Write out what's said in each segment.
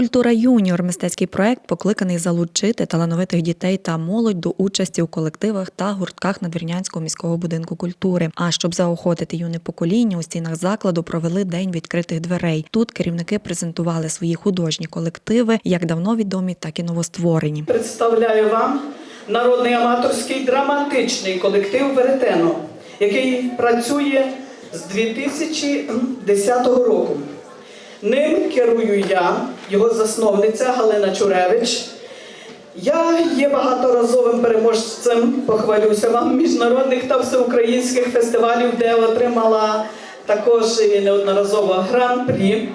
Культура юніор мистецький проект покликаний залучити талановитих дітей та молодь до участі у колективах та гуртках Надвірнянського міського будинку культури. А щоб заохотити юне покоління, у стінах закладу провели день відкритих дверей. Тут керівники презентували свої художні колективи, як давно відомі, так і новостворені. Представляю вам народний аматорський драматичний колектив Веретено, який працює з 2010 року. Ним керую я, його засновниця Галина Чуревич. Я є багаторазовим переможцем, похвалюся вам, міжнародних та всеукраїнських фестивалів, де отримала також і неодноразово гран-прі.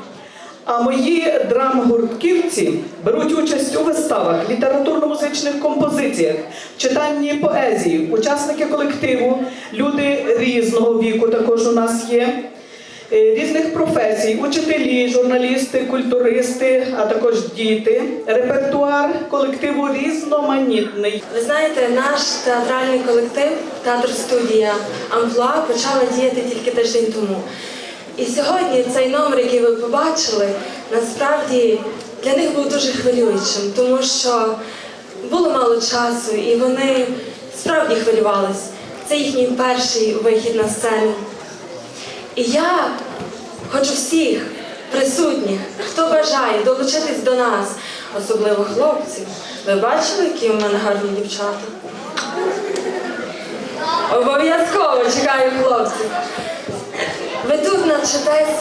А мої драм-гуртківці беруть участь у виставах, літературно-музичних композиціях, читанні поезії, учасники колективу, люди різного віку також у нас є, е, професій, учителі, журналісти, культуристи, а також діти. Репертуар колективу різноманітний. Ви знаєте, наш театральний колектив, театр студія Амплуа почала діяти тільки тиждень тому. І сьогодні цей номер, який ви побачили, насправді для них був дуже хвилюючим, тому що було мало часу, і вони справді хвилювались. Це їхній перший вихід на сцену. І я хочу всіх присутніх, хто бажає долучитись до нас, особливо хлопців. Ви бачили, які у мене гарні дівчата? Обов'язково чекаю хлопців. Ви тут навчитесь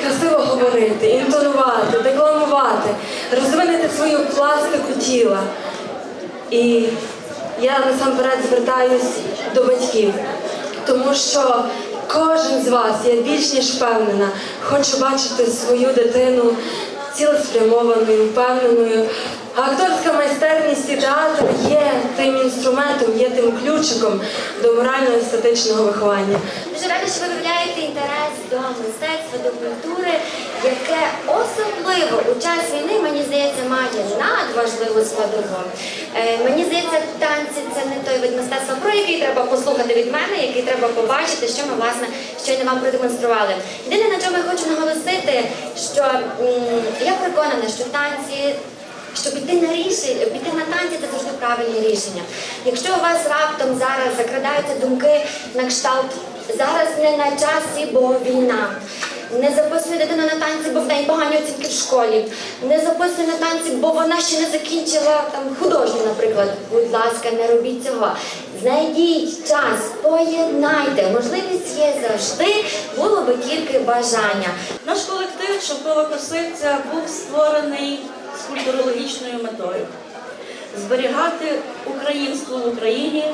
красиво говорити, інтонувати, декламувати, розвинете свою пластику тіла. І я насамперед звертаюсь до батьків, тому що кожен з вас, я більш ніж впевнена, хоче бачити свою дитину цілеспрямованою, впевненою. Акторська майстерність і театр є тим інструментом, є тим ключиком до морально-естетичного виховання. Дуже рада, що ви виявляєте інтерес до мистецтва, до культури, яке особливо у час війни, мені здається, має надважливу складову. Е, мені здається, танці це вид мистецтва, про який треба послухати від мене, який треба побачити, що ми власне щойно вам продемонстрували. Єдине, на чому я хочу наголосити, що я переконана, що танці. Щоб піти на рішення, піти на танці це завжди правильне рішення. Якщо у вас раптом зараз закрадаються думки на кшталт, зараз не на часі, бо війна. Не записуй дитину на танці, бо в неї погані оцінки в школі. Не записуй на танці, бо вона ще не закінчила там художню, наприклад. Будь ласка, не робіть цього. Знайдіть час, поєднайте. Можливість є завжди, було би тільки бажання. Наш колектив Шовкова Косиця був створений з культурологічною метою зберігати українство в Україні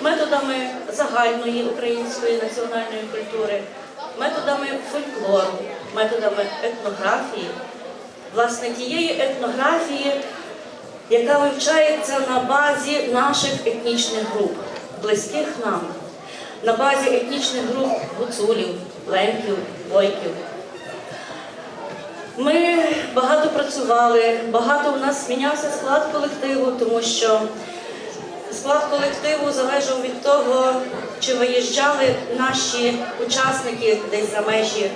методами загальної української національної культури, методами фольклору, методами етнографії, власне тієї етнографії, яка вивчається на базі наших етнічних груп, близьких нам, на базі етнічних груп гуцулів, лемків, бойків. Ми багато працювали, багато у нас змінявся склад колективу, тому що склад колективу залежав від того, чи виїжджали наші учасники десь за межі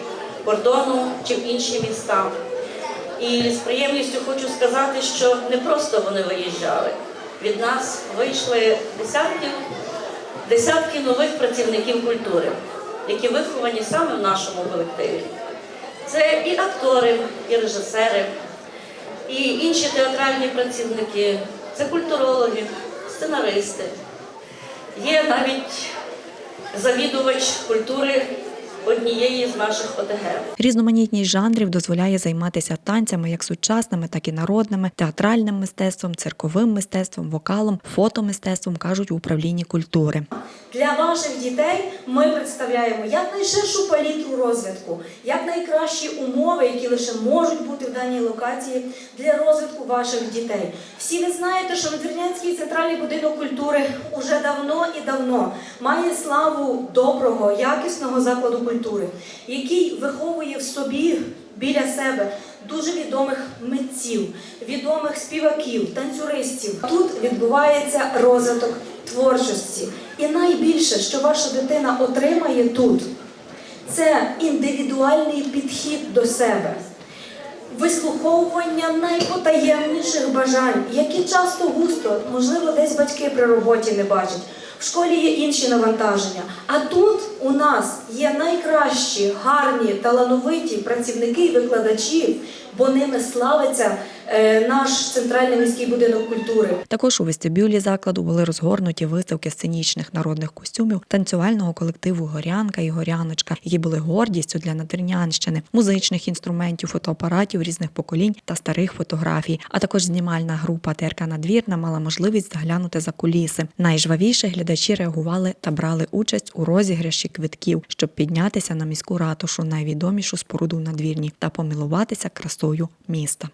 кордону чи в інші міста. І з приємністю хочу сказати, що не просто вони виїжджали. Від нас вийшли десятки, десятки нових працівників культури, які виховані саме в нашому колективі. Це і актори, і режисери, і інші театральні працівники, це культурологи, сценаристи. Є навіть завідувач культури однієї з наших ОТГ. Різноманітність жанрів дозволяє займатися танцями як сучасними, так і народними, театральним мистецтвом, цирковим мистецтвом, вокалом, фотомистецтвом кажуть в управлінні культури. Для ваших дітей ми представляємо якнайширшу палітру розвитку, якнайкращі умови, які лише можуть бути в даній локації для розвитку ваших дітей. Всі ви знаєте, що Надвірнянський центральний будинок культури уже давно і давно має славу доброго, якісного закладу культури, який виховує в собі біля себе дуже відомих митців, відомих співаків, танцюристів. Тут відбувається розвиток творчості. І найбільше, що ваша дитина отримає тут, це індивідуальний підхід до себе. вислуховування найпотаємніших бажань, які часто густо, можливо, десь батьки при роботі не бачать. В школі є інші навантаження. А тут у нас є найкращі, гарні, талановиті працівники і викладачі, бо ними славиться е, наш центральний міський будинок культури. Також у вестибюлі закладу були розгорнуті виставки сценічних народних костюмів танцювального колективу Горянка і Горяночка, які були гордістю для Надвірнянщини, музичних інструментів, фотоапаратів різних поколінь та старих фотографій. А також знімальна група ТРК Надвірна мала можливість заглянути за куліси. Найжвавіше глядачі реагували та брали участь у розіграші квитків, щоб піднятися на міську ратушу, найвідомішу споруду на надвірні, та помилуватися красою міста.